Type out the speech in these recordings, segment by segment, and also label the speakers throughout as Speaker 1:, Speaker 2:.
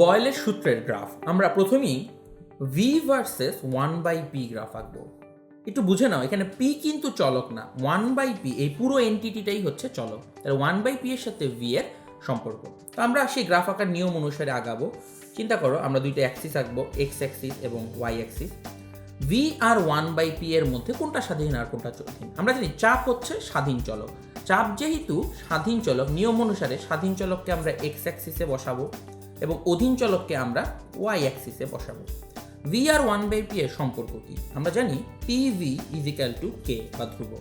Speaker 1: বয়েলের সূত্রের গ্রাফ। আমরা প্রথমেই V versus one by P graph আঁকবো। একটু বুঝে নাও, এখানে পি কিন্তু চলক না ওয়ান বাই পি এই পুরো এন্টিটিটাই হচ্ছে চলক। তাহলে ওয়ান বাই পি এর সাথে ভি এর সম্পর্ক। তো আমরা সেই গ্রাফ আঁকার নিয়ম অনুসারে আগাবো। চিন্তা করো, আমরা দুইটা অ্যাক্সিস আঁকবো এক্স অ্যাক্সিস এবং ওয়াই অ্যাক্সিস ভি আর ওয়ান বাই পি এর মধ্যে কোনটা স্বাধীন আর কোনটা স্বাধীন আমরা জানি চাপ হচ্ছে স্বাধীন চলক। চাপ যেহেতু স্বাধীন চলক, নিয়ম অনুসারে স্বাধীন চলককে আমরা এক্স অ্যাক্সিসে বসাবো। এবং অধীন চলককে আমরা ওয়াই অ্যাক্সিসে বসাবো। ভি আর ওয়ান বাই পি এর সম্পর্ক কি? আমরা জানি P V is equal to K বা ধ্রুব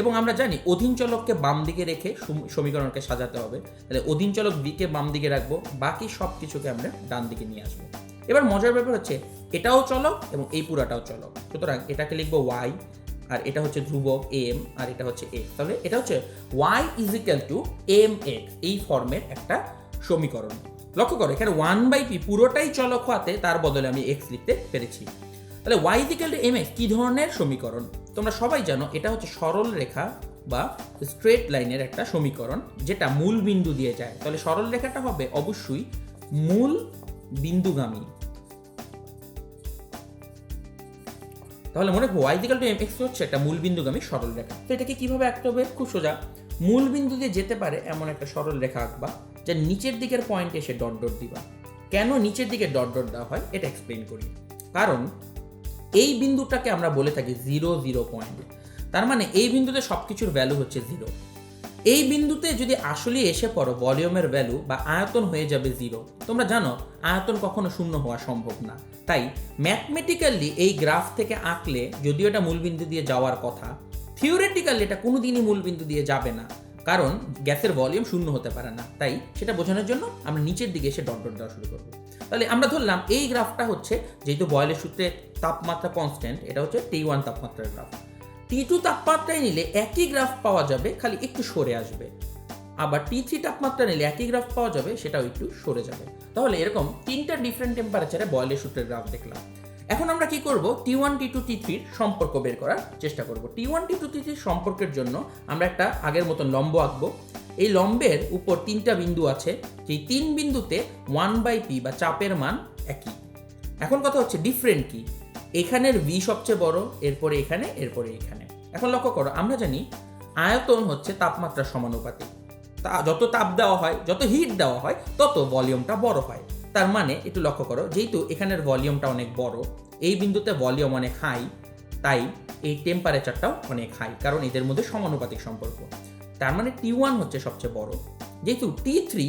Speaker 1: এবং আমরা জানি অধীন চলককে বাম দিকে রেখে সমীকরণকে সাজাতে হবে। তাহলে অধীন চলক বিকে বাম দিকে রাখব, বাকি সব কিছুকে আমরা ডান দিকে নিয়ে আসব। এবার মজার ব্যাপার হচ্ছে এটাও চলক এবং এই পুরাটাও চলক। সুতরাং এটাকে লিখব ওয়াই আর এটা হচ্ছে ধ্রুবক এম আর এটা হচ্ছে এক্স তাহলে এটা হচ্ছে Y is equal to M X এই ফর্মের একটা সমীকরণ। লক্ষ্য করো, এখানে ওয়ান বাই পি পুরোটাই চলক হওয়াতে তার বদলে আমি এক্স লিখতে পেরেছি। তাহলে Y is equal to M X কী ধরনের সমীকরণ? তোমরা সবাই জানো, এটা হচ্ছে সরল রেখা বা স্ট্রেট লাইনের একটা সমীকরণ, যেটা মূল বিন্দু দিয়ে যায়। তাহলে সরল রেখাটা হবে অবশ্যই মূল বিন্দুগামী। তাহলে মনে রাখব Y is equal to M X হচ্ছে একটা মূল বিন্দুগামী সরল রেখা। তো এটাকে কীভাবে আঁকতে হবে? খুব সোজা। মূল বিন্দু দিয়ে যেতে পারে এমন একটা সরল রেখা আঁকবা। যা নিচের দিকের পয়েন্টে এসে ডট ডট দিবা। কেন নিচের দিকে ডট ডট দেওয়া হয়? এটা এক্সপ্লেন করি। কারণ এই বিন্দুটাকে আমরা বলে থাকি জিরো জিরো পয়েন্ট তার মানে এই বিন্দুতে সব কিছুর ভ্যালু হচ্ছে জিরো এই বিন্দুতে যদি আসলে এসে পড়ো ভলিউমের ভ্যালু বা আয়তন হয়ে যাবে জিরো তোমরা জানো আয়তন কখনো শূন্য হওয়া সম্ভব না। তাই ম্যাথমেটিক্যালি এই গ্রাফ থেকে আঁকলে, যদিও এটা মূলবিন্দু দিয়ে যাওয়ার কথা থিওরেটিক্যালি এটা কোনোদিনই মূলবিন্দু দিয়ে যাবে না। কারণ গ্যাসের ভলিউম শূন্য হতে পারে না। তাই সেটা বোঝানোর জন্য আমরা নিচের দিকে এসে ডট ডট দেওয়া শুরু করব। তাহলে আমরা ধরলাম এই গ্রাফটা হচ্ছে যেহেতু বয়েলের সূত্রে তাপমাত্রা কনস্ট্যান্ট এটা হচ্ছে টি ওয়ান তাপমাত্রার গ্রাফ। টি টু তাপমাত্রায় নিলে একই গ্রাফ পাওয়া যাবে, খালি একটু সরে আসবে। আবার টি থ্রি তাপমাত্রা নিলে একই গ্রাফ পাওয়া যাবে, সেটাও একটু সরে যাবে। তাহলে এরকম তিনটা ডিফারেন্ট টেম্পারেচারে বয়েলের সূত্রের গ্রাফ দেখলাম। এখন আমরা কি করব? টি ওয়ান টি টু টি থ্রির সম্পর্ক বের করার চেষ্টা করব। টি ওয়ান টি টু টি থ্রির সম্পর্কের জন্য আমরা একটা আগের মতন লম্ব আঁকবো। এই লম্বের উপর তিনটা বিন্দু আছে। যেই তিন বিন্দুতে ওয়ান বাই পি বা চাপের মান একই। এখন কথা হচ্ছে ডিফারেন্ট কি? এখানের ভি সবচেয়ে বড়, এরপরে এখানে এরপরে এখানে। এখন লক্ষ্য করো, আমরা জানি আয়তন হচ্ছে তাপমাত্রা সমানুপাতিক। তা, যত তাপ দেওয়া হয়, যত হিট দেওয়া হয়, তত ভলিউমটা বড় হয়। তার মানে একটু লক্ষ্য করো, যেহেতু এখানের ভলিউমটা অনেক বড়, এই বিন্দুতে ভলিউম অনেক হাই, তাই এই টেম্পারেচারটাও অনেক হাই, কারণ এদের মধ্যে সমানুপাতিক সম্পর্ক। তার মানে টি ওয়ান হচ্ছে সবচেয়ে বড়। যেহেতু টি থ্রি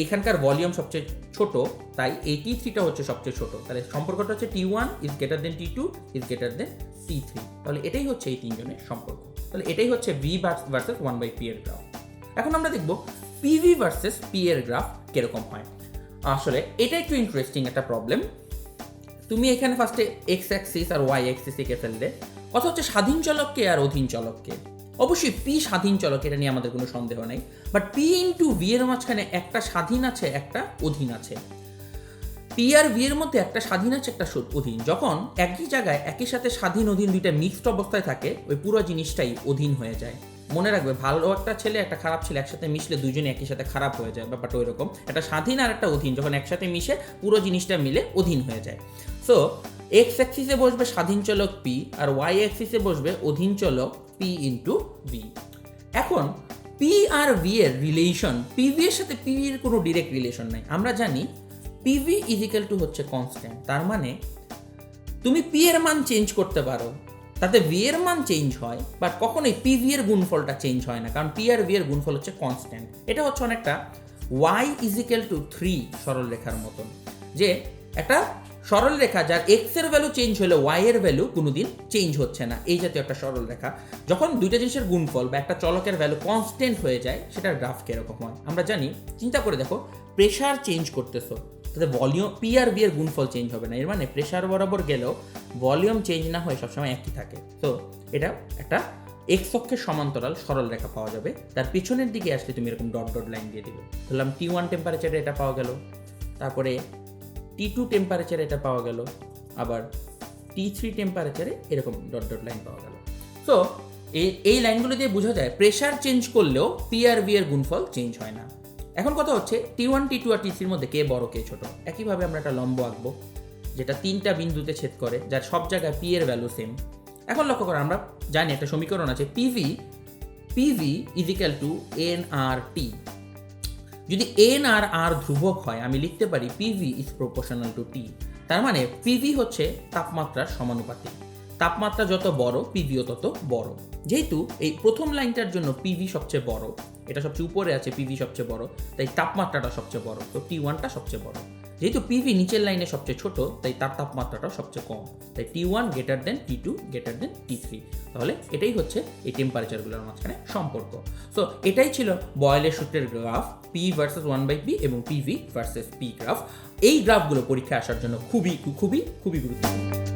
Speaker 1: এইখানকার ভলিউম সবচেয়ে ছোট, তাই এই টি থ্রিটা হচ্ছে সবচেয়ে ছোট। তাহলে সম্পর্কটা হচ্ছে T one is greater than T two is greater than T three তাহলে এটাই হচ্ছে এই তিনজনের সম্পর্ক। তাহলে এটাই হচ্ছে V versus one by P এর গ্রাফ এখন আমরা দেখব পিভি ভার্সেস পি এর গ্রাফ কীরকম হয়। আসলে এটা একটু ইন্টারেস্টিং একটা প্রবলেম তুমি এখানে ফার্স্টে এক্স অ্যাক্সিস আর ওয়াই অ্যাক্সিস এঁকে ফেললে কথা হচ্ছে স্বাধীন চলককে আর অধীন চলককে। অবশ্যই পি স্বাধীন চলক, এটা নিয়ে আমাদের কোনো সন্দেহ নেই। বাট পি ইন্টু ভি এর মাঝখানে একটা স্বাধীন আছে, একটা অধীন আছে। পি আর ভি এর মধ্যে একটা স্বাধীন আছে, একটা অধীন। যখন একই জায়গায় একই সাথে স্বাধীন, অধীন দুইটা মিক্সড অবস্থায় থাকে, ওই পুরো জিনিসটাই অধীন হয়ে যায়। মনে রাখবে, ভালো একটা ছেলে, একটা খারাপ ছেলে একসাথে মিশলে দুজনে একই সাথে খারাপ হয়ে যায়, ব্যাপারটা ওই রকম একটা স্বাধীন আর একটা অধীন, যখন একসাথে মিশে পুরো জিনিসটা মিলে অধীন হয়ে যায়। সো এক্স অ্যাক্সিসে বসবে স্বাধীন চলক পি আর ওয়াই অ্যাক্সিসে বসবে অধীন চলক পি ইন্টু ভি এখন পি আর ভি এর রিলেশন পিভি এর সাথে পিভি এর কোনো ডিরেক্ট রিলেশন নাই। আমরা জানি পিভি ইজিক্যাল টু হচ্ছে কনস্ট্যান্ট তার মানে তুমি পি এর মান চেঞ্জ করতে পারো। তাতে ভি এর মান চেঞ্জ হয় বাট কখনোই পি ভি এর গুণফলটা চেঞ্জ হয় না, কারণ পি আর ভি এর গুণফল হচ্ছে কনস্ট্যান্ট এটা হচ্ছে অনেকটা ওয়াই ইজিক্যাল টু থ্রি সরল রেখার মতন, যে একটা সরল রেখা যার এক্সের ভ্যালু চেঞ্জ হলে ওয়াই এর ভ্যালু কোনোদিন চেঞ্জ হচ্ছে না, এই জাতীয় একটা সরল রেখা যখন দুইটা জিনিসের গুণফল বা একটা চলকের ভ্যালু কনস্ট্যান্ট হয়ে যায়, সেটার গ্রাফ কীরকম হয়? আমরা জানি, চিন্তা করে দেখো প্রেশার চেঞ্জ করতেছো। তাতে ভলিউম পি আর বি এর গুণফল চেঞ্জ হবে না। এর মানে প্রেশার বরাবর গেলেও ভলিউম চেঞ্জ না হয়ে সবসময় একই থাকে। তো এটা একটা এক্স অক্ষের সমান্তরাল সরল রেখা পাওয়া যাবে। তার পিছনের দিকে আসলে তুমি এরকম ডট ডট লাইন দিয়ে দিবে। ধরলাম টি ওয়ান টেম্পারেচারে এটা পাওয়া গেল। তারপরে টি টু টেম্পারেচারে এটা পাওয়া গেল। আবার টি থ্রি টেম্পারেচারে এরকম ডট ডট লাইন পাওয়া গেল। সো এই এই লাইনগুলো দিয়ে বোঝা যায় প্রেশার চেঞ্জ করলেও পি আর বি এর গুণফল চেঞ্জ হয় না। এখন কথা হচ্ছে টি ওয়ান টি টু আর টি থ্রির মধ্যে কে বড়, কে ছোট? একইভাবে আমরা একটা লম্ব আঁকবো, যেটা তিনটা বিন্দুতে ছেদ করে, যার সব জায়গায় পি এর ভ্যালু সেম এখন লক্ষ্য করো, আমরা জানি একটা সমীকরণ আছে PV PV is equal to N R T যদি এন আর আর ধ্রুবক হয়, আমি লিখতে পারি PV is proportional to T তার মানে পিভি হচ্ছে তাপমাত্রার সমানুপাতিক। তাপমাত্রা যত বড় পিভিও তত বড়। যেহেতু এই প্রথম লাইনটার জন্য পিভি সবচেয়ে বড়, এটা সবচেয়ে উপরে আছে পিভি সবচেয়ে বড়, তাই তাপমাত্রাটা সবচেয়ে বড়, তো টি ওয়ানটা সবচেয়ে বড়। যেহেতু পিভি নিচের লাইনে সবচেয়ে ছোট, তাই তার তাপমাত্রাটাও সবচেয়ে কম। তাই T one greater than T two greater than T three তাহলে এটাই হচ্ছে এই টেম্পারেচারগুলোর মাঝখানে সম্পর্ক। সো এটাই ছিল বয়েলের সূত্রের graph P versus one by P এবং পিভি ভার্সেস পি গ্রাফ এই গ্রাফগুলো পরীক্ষায় আসার জন্য খুবই খুবই খুবই গুরুত্বপূর্ণ।